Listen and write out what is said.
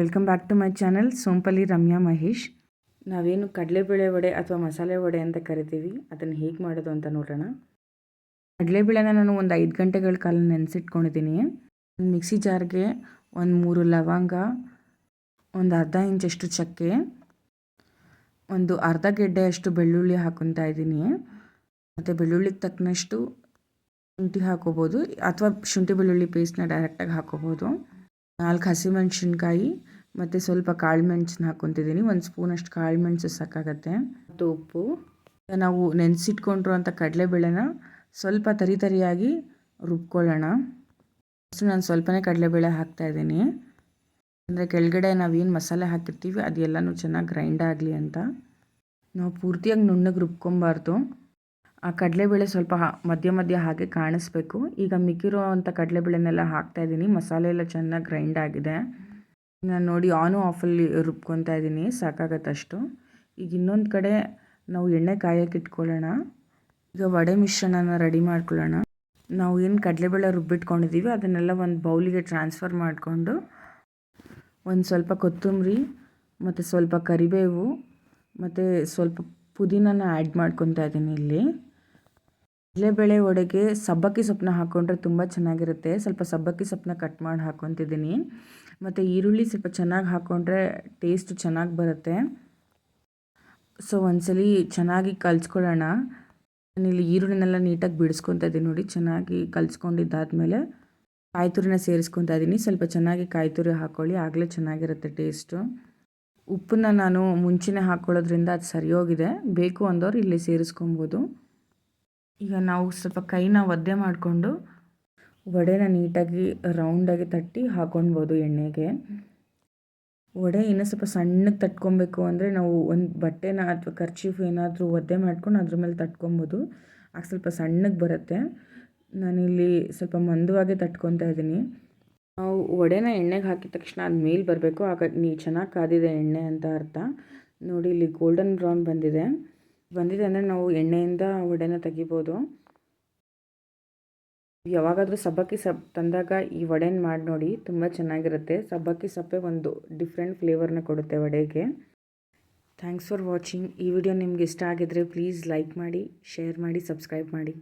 Welcome back to my channel Sompalli Ramya Mahesh ನಾವೇನು ಕಡಲೆಬೇಳೆ ವಡೆ ಅಥವಾ ಮಸಾಲೆ ವಡೆ ಅಂತ ಕರಿತೀವಿ. ಅದನ್ನು ಹೇಗೆ ಮಾಡೋದು ಅಂತ ನೋಡೋಣ. ಕಡಲೆಬೇಳೆನ ನಾನು ಒಂದು ಐದು ಗಂಟೆಗಳ ಕಾಲ ನೆನೆಸಿಟ್ಕೊಂಡಿದ್ದೀನಿ ಒಂದು ಮಿಕ್ಸಿ ಜಾರ್ಗೆ ಒಂದು ಮೂರು ಲವಂಗ ಒಂದು ಅರ್ಧ ಇಂಚಷ್ಟು ಚಕ್ಕೆ ಒಂದು ಅರ್ಧ ಗೆಡ್ಡೆಯಷ್ಟು ಬೆಳ್ಳುಳ್ಳಿ ಹಾಕೊತಾ ಇದ್ದೀನಿ ಮತ್ತು ಬೆಳ್ಳುಳ್ಳಿಗೆ ತಕ್ಕನಷ್ಟು ಶುಂಠಿ ಹಾಕೋಬೋದು. ಅಥವಾ ಶುಂಠಿ ಬೆಳ್ಳುಳ್ಳಿ ಪೇಸ್ಟ್ನ ಡೈರೆಕ್ಟಾಗಿ ಹಾಕೋಬೋದು. ನಾಲ್ಕು ಹಸಿಮೆಣ್ಸಿನ್ಕಾಯಿ ಮತ್ತು ಸ್ವಲ್ಪ ಕಾಳು ಮೆಣಸನ್ನ ಹಾಕ್ಕೊತಿದ್ದೀನಿ. ಒಂದು ಸ್ಪೂನಷ್ಟು ಕಾಳು ಮೆಣಸು ಸಾಕಾಗತ್ತೆ. ಮತ್ತು ಉಪ್ಪು. ನಾವು ನೆನೆಸಿಟ್ಕೊಂಡಿರುವಂಥ ಕಡಲೆಬೇಳೆನ ಸ್ವಲ್ಪ ತರಿ ತರಿಯಾಗಿ ರುಬ್ಕೊಳ್ಳೋಣ. ಫಸ್ಟು ನಾನು ಸ್ವಲ್ಪನೇ ಕಡಲೆಬೇಳೆ ಹಾಕ್ತಾಯಿದ್ದೀನಿ ಅಂದರೆ ಕೆಳಗಡೆ ನಾವೇನು ಮಸಾಲೆ ಹಾಕಿರ್ತೀವಿ ಅದೆಲ್ಲನೂ ಚೆನ್ನಾಗಿ ಗ್ರೈಂಡ್ ಆಗಲಿ ಅಂತ. ನಾವು ಪೂರ್ತಿಯಾಗಿ ನುಣ್ಣಗೆ ರುಬ್ಕೊಬಾರ್ದು ಆ ಕಡಲೆಬೇಳೆ ಸ್ವಲ್ಪ ಮಧ್ಯ ಮಧ್ಯ ಹಾಗೆ ಕಾಣಿಸ್ಬೇಕು. ಈಗ ಮಿಕ್ಕಿರೋ ಅಂಥ ಕಡಲೆಬೇಳೆನೆಲ್ಲ ಹಾಕ್ತಾಯಿದ್ದೀನಿ ಮಸಾಲೆ ಎಲ್ಲ ಚೆನ್ನಾಗಿ ಗ್ರೈಂಡ್ ಆಗಿದೆ. ನಾನು ನೋಡಿ, ಆನು ಆಫಲ್ಲಿ ರುಬ್ಕೊತಾ ಇದ್ದೀನಿ. ಸಾಕಾಗತ್ತಷ್ಟು. ಈಗ ಇನ್ನೊಂದು ಕಡೆ ನಾವು ಎಣ್ಣೆ ಕಾಯಕ್ಕೆ ಇಟ್ಕೊಳ್ಳೋಣ. ಈಗ ವಡೆ ಮಿಶ್ರಣನ ರೆಡಿ ಮಾಡ್ಕೊಳ್ಳೋಣ. ನಾವು ಏನು ಕಡಲೆಬೇಳೆ ರುಬ್ಬಿಟ್ಕೊಂಡಿದ್ದೀವಿ ಅದನ್ನೆಲ್ಲ ಒಂದು ಬೌಲಿಗೆ ಟ್ರಾನ್ಸ್ಫರ್ ಮಾಡಿಕೊಂಡು ಒಂದು ಸ್ವಲ್ಪ ಕೊತ್ತಂಬರಿ, ಮತ್ತು ಸ್ವಲ್ಪ ಕರಿಬೇವು, ಮತ್ತು ಸ್ವಲ್ಪ ಪುದೀನನ ಆ್ಯಡ್ ಮಾಡ್ಕೊತಾ ಇದ್ದೀನಿ ಇಲ್ಲಿ. ಕಡಲೆಬೇಳೆ ವಡೆಗೆ ಸಬ್ಬಕ್ಕಿ ಸೊಪ್ಪನ್ನ ಹಾಕ್ಕೊಂಡ್ರೆ ತುಂಬ ಚೆನ್ನಾಗಿರುತ್ತೆ. ಸ್ವಲ್ಪ ಸಬ್ಬಕ್ಕಿ ಸೊಪ್ಪನ್ನ ಕಟ್ ಮಾಡಿ ಹಾಕ್ಕೊತಿದ್ದೀನಿ ಮತ್ತು ಈರುಳ್ಳಿ ಸ್ವಲ್ಪ ಚೆನ್ನಾಗಿ ಹಾಕ್ಕೊಂಡ್ರೆ ಟೇಸ್ಟ್ ಚೆನ್ನಾಗಿ ಬರುತ್ತೆ. ಸೊ ಒಂದ್ಸಲಿ ಚೆನ್ನಾಗಿ ಕಲಿಸ್ಕೊಳ್ಳೋಣ ನಾನಿಲ್ಲಿ ಈರುಳ್ಳಿನೆಲ್ಲ ನೀಟಾಗಿ ಬಿಡಿಸ್ಕೊತಾ ಇದ್ದೀನಿ ನೋಡಿ, ಚೆನ್ನಾಗಿ ಕಲಿಸ್ಕೊಂಡಿದ್ದಾದಮೇಲೆ ಕಾಯಿ ತುರಿನ ಸೇರಿಸ್ಕೊತಾ ಇದ್ದೀನಿ. ಸ್ವಲ್ಪ ಚೆನ್ನಾಗಿ ಕಾಯಿ ತುರಿ ಹಾಕ್ಕೊಳ್ಳಿ ಆಗಲೇ ಚೆನ್ನಾಗಿರುತ್ತೆ ಟೇಸ್ಟು ಉಪ್ಪನ್ನ ನಾನು ಮುಂಚೆನೇ ಹಾಕ್ಕೊಳ್ಳೋದ್ರಿಂದ ಅದು ಸರಿಯೋಗಿದೆ. ಬೇಕು ಅಂದವ್ರು ಇಲ್ಲಿ ಸೇರಿಸ್ಕೊಬೋದು. ಈಗ ನಾವು ಸ್ವಲ್ಪ ಕೈನ ಒದ್ದೆ ಮಾಡಿಕೊಂಡು ವಡೆನ ನೀಟಾಗಿ ರೌಂಡಾಗಿ ತಟ್ಟಿ ಹಾಕೊಳ್ಬೋದು ಎಣ್ಣೆಗೆ. ವಡೆ ಇನ್ನೂ ಸ್ವಲ್ಪ ಸಣ್ಣಗೆ ತಟ್ಕೊಬೇಕು ಅಂದರೆ ನಾವು ಒಂದು ಬಟ್ಟೆನ ಅಥವಾ ಖರ್ಚೀಫ್ ಏನಾದರೂ ಒದ್ದೆ ಮಾಡ್ಕೊಂಡು ಅದ್ರ ಮೇಲೆ ತಟ್ಕೊಬೋದು ಆಗ ಸ್ವಲ್ಪ ಸಣ್ಣಗೆ ಬರುತ್ತೆ. ನಾನಿಲ್ಲಿ ಸ್ವಲ್ಪ ಮಂದವಾಗೆ ತಟ್ಕೊತಾ ಇದ್ದೀನಿ. ನಾವು ವಡೆನ ಎಣ್ಣೆಗೆ ಹಾಕಿದ ತಕ್ಷಣ ಅದು ಮೇಲೆ ಬರಬೇಕು. ಆಗ ನೀ ಚೆನ್ನಾಗಿ ಕಾದಿದೆ ಎಣ್ಣೆ ಅಂತ ಅರ್ಥ. ನೋಡಿ ಇಲ್ಲಿ ಗೋಲ್ಡನ್ ಬ್ರೌನ್ ಬಂದಿದೆ. ಬಂದಿದೆ ಅಂದರೆ ನಾವು ಎಣ್ಣೆಯಿಂದ ವಡೆನ ತೆಗಿಬೋದು. ಯಾವಾಗಾದರೂ ಸಬ್ಬಕ್ಕಿ ಸೊಪ್ಪು ತಂದಾಗ ಈ ವಡೆನ ಮಾಡಿ ನೋಡಿ, ತುಂಬ ಚೆನ್ನಾಗಿರುತ್ತೆ. ಸಬ್ಬಕ್ಕಿ ಸಪ್ಪೆ ಒಂದು ಡಿಫ್ರೆಂಟ್ ಫ್ಲೇವರ್ನ ಕೊಡುತ್ತೆ ವಡೆಗೆ. ಥ್ಯಾಂಕ್ಸ್ ಫಾರ್ ವಾಚಿಂಗ್ ಈ ವಿಡಿಯೋ ನಿಮ್ಗೆ ಇಷ್ಟ ಆಗಿದ್ರೆ ಪ್ಲೀಸ್ ಲೈಕ್ ಮಾಡಿ ಶೇರ್ ಮಾಡಿ ಸಬ್ಸ್ಕ್ರೈಬ್ ಮಾಡಿ.